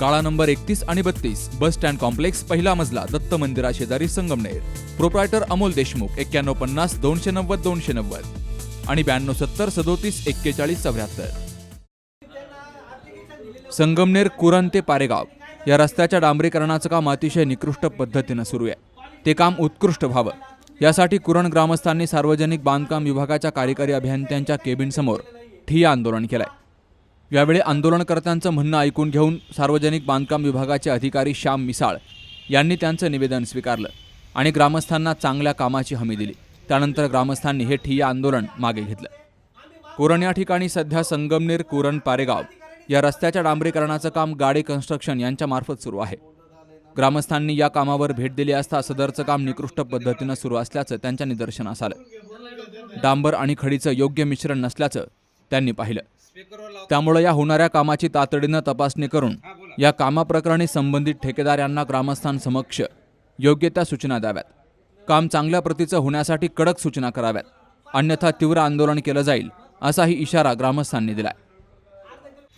काळा नंबर एकतीस आणि बत्तीस बस स्टँड कॉम्प्लेक्स पहिला मजला दत्त मंदिरा शेजारी संगमनेर. प्रोप्रायटर अमोल देशमुख एक्क्याण्णव पन्नास दोनशे नव्वद दोनशे नव्वद. आणि ब्याण्णव सत्तर सदोतीस एक्केचाळीस चौऱ्याहत्तर. संगमनेर कुरण ते पारेगाव या रस्त्याच्या डांबरीकरणाचं काम अतिशय निकृष्ट पद्धतीनं सुरू आहे. ते काम उत्कृष्ट व्हावं. यासाठी कुरण ग्रामस्थांनी सार्वजनिक बांधकाम विभागाच्या कार्यकारी अभियंत्यांच्या केबिनसमोर ठिय्या आंदोलन केलंय. यावेळी आंदोलनकर्त्यांचं म्हणणं ऐकून घेऊन सार्वजनिक बांधकाम विभागाचे अधिकारी श्याम मिसाळ यांनी त्यांचं निवेदन स्वीकारलं आणि ग्रामस्थांना चांगल्या कामाची हमी दिली. त्यानंतर ग्रामस्थांनी हे ठिय्या आंदोलन मागे घेतलं. कुरण या ठिकाणी सध्या संगमनेर कुरण पारेगाव या रस्त्याच्या डांबरीकरणाचं काम गाडी कन्स्ट्रक्शन यांच्यामार्फत सुरू आहे. ग्रामस्थांनी या कामावर भेट दिली असता सदरचं काम निकृष्ट पद्धतीनं सुरू असल्याचं त्यांच्या निदर्शनास आलं. डांबर आणि खडीचं योग्य मिश्रण नसल्याचं त्यांनी पाहिलं. त्यामुळे या होणाऱ्या कामाची तातडीनं तपासणी करून या कामाप्रकरणी संबंधित ठेकेदार यांना ग्रामस्थांसमक्ष योग्य त्या सूचना द्याव्यात. काम चांगल्या प्रतीचं होण्यासाठी कडक सूचना कराव्यात. अन्यथा तीव्र आंदोलन केलं जाईल असाही इशारा ग्रामस्थांनी दिलाय.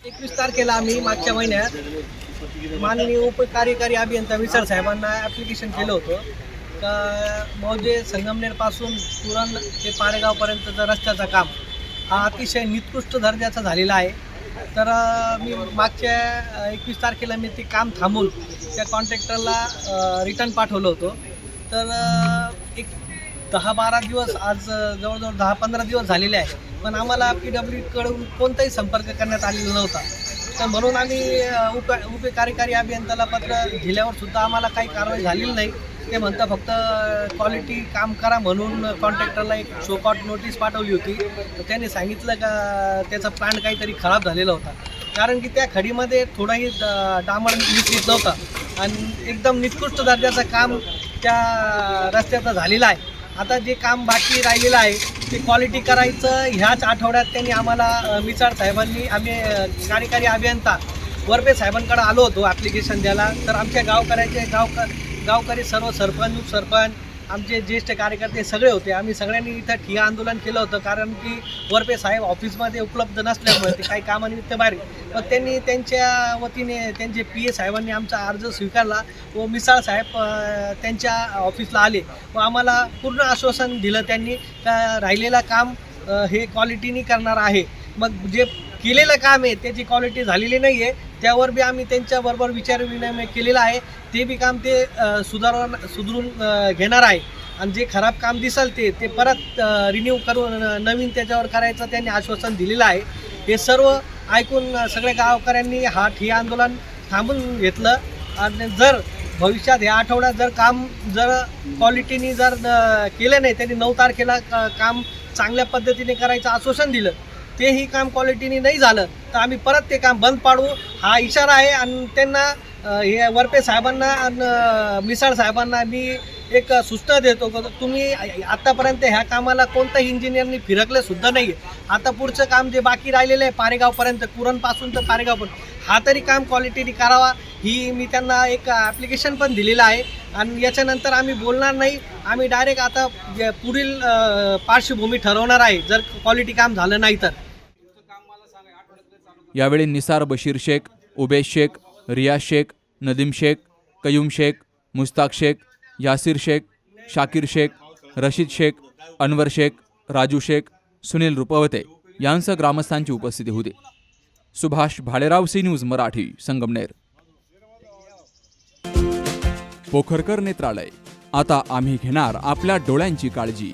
एकवीस तारखेला आम्ही मागच्या महिन्यात माननीय उपकार्यकारी अभियंता विसर साहेबांना ॲप्लिकेशन केलं होतं. का मौजे संगमनेरपासून पुरण ते पारेगावपर्यंतचं रस्त्याचं काम हा अतिशय निकृष्ट दर्जाचा झालेला आहे. तर मी मागच्या एकवीस तारखेला मी ते काम थांबून त्या कॉन्ट्रॅक्टरला रिटर्न पाठवलं होतं. तर एक दहा बारा दिवस आज जवळजवळ दहा पंधरा दिवस झालेले आहे. पण आम्हाला पी डब्ल्यूकडून कोणताही संपर्क करण्यात आलेला नव्हता. तर म्हणून आम्ही उप उप कार्यकारी अभियंत्याला पत्र दिल्यावर सुद्धा आम्हाला काही कारवाई झालेली नाही. ते म्हणता फक्त क्वालिटी काम करा म्हणून कॉन्ट्रॅक्टरला एक शोकॉट नोटीस पाठवली होती. तर त्यांनी सांगितलं का त्याचा प्लांट काहीतरी खराब झालेला होता. कारण की त्या खडीमध्ये थोडाही ड- डांबर मिश्रित नव्हता. आणि एकदम निकृष्ट दर्जाचं काम त्या रस्त्याचं झालेलं आहे. आता जे काम बाकी राहिलेलं आहे ते क्वालिटी करायचं ह्याच आठवड्यात त्यांनी आम्हाला मिसाळ साहेबांनी आम्ही कार्यकारी अभियंता वरपे साहेबांकडे आलो होतो ॲप्लिकेशन द्यायला. तर आमच्या गावकऱ्याचे गावकर गावकरी सर्व सरपंच उपसरपंच आमचे ज्येष्ठ कार्यकर्ते सगळे होते. आम्ही सगळ्यांनी इथं ठिया आंदोलन केलं होतं कारण की वरपे साहेब ऑफिसमध्ये उपलब्ध नसल्यामुळे ते काही कामानिमित्त बाहेर मग त्यांनी त्यांच्या वतीने त्यांचे पी ए साहेबांनी आमचा अर्ज स्वीकारला व मिसाळ साहेब त्यांच्या ऑफिसला आले. व आम्हाला पूर्ण आश्वासन दिलं त्यांनी का राहिलेलं काम हे क्वालिटीनी करणार आहे. मग जे केलेलं काम आहे त्याची क्वालिटी झालेली नाही आहे त्यावर बी आम्ही त्यांच्याबरोबर विचारविनिमय केलेला आहे. ते बी काम ते अ, सुधारून सुधरून घेणार आहे. आणि जे खराब काम दिसेल ते ते परत रिन्यू करून नवीन त्याच्यावर करायचं त्यांनी आश्वासन दिलेलं आहे. हे सर्व ऐकून सगळ्या गावकऱ्यांनी हा हे आंदोलन थांबून घेतलं. आणि जर भविष्यात ह्या आठवड्यात जर काम जर क्वालिटीनी जर केलं नाही त्यांनी नऊ तारखेला काम चांगल्या पद्धतीने करायचं आश्वासन दिलं. तेही काम क्वालिटीने नाही झालं तर आम्ही परत ते काम बंद पाडू. हा इशारा आहे आणि त्यांना हे वरपे साहेबांना आणि मिसाळ साहेबांना मी एक सूचना देतो तुम्ही आत्तापर्यंत ह्या कामाला कोणत्याही इंजिनियरनी फिरकले सुद्धा नाही आता पुढचं काम जे बाकी राहिलेलं आहे पारेगावपर्यंत कुरणपासून तर पारेगावपर्यंत हा तरी काम क्वालिटीने करावा. ही मी त्यांना एक ॲप्लिकेशन पण दिलेलं आहे आणि याच्यानंतर आम्ही बोलणार नाही. आम्ही डायरेक्ट आता जे पुढील पार्श्वभूमी ठरवणार आहे. जर क्वालिटी काम झालं नाही तर. यावेळी निसार बशीर शेख उबेश शेख रियाज शेख नदीम शेख कयूम शेख मुस्ताक शेख यासिर शेख शाकिर शेख रशीद शेख अनवर शेख राजू शेख सुनील रुपवते यांसह ग्रामस्थांची उपस्थिती होती. Subhash Bhalerao C news Marathi Sangamner. Pokharkar Netralaya. आता आम्ही घेणार आपल्या डोळ्यांची काळजी.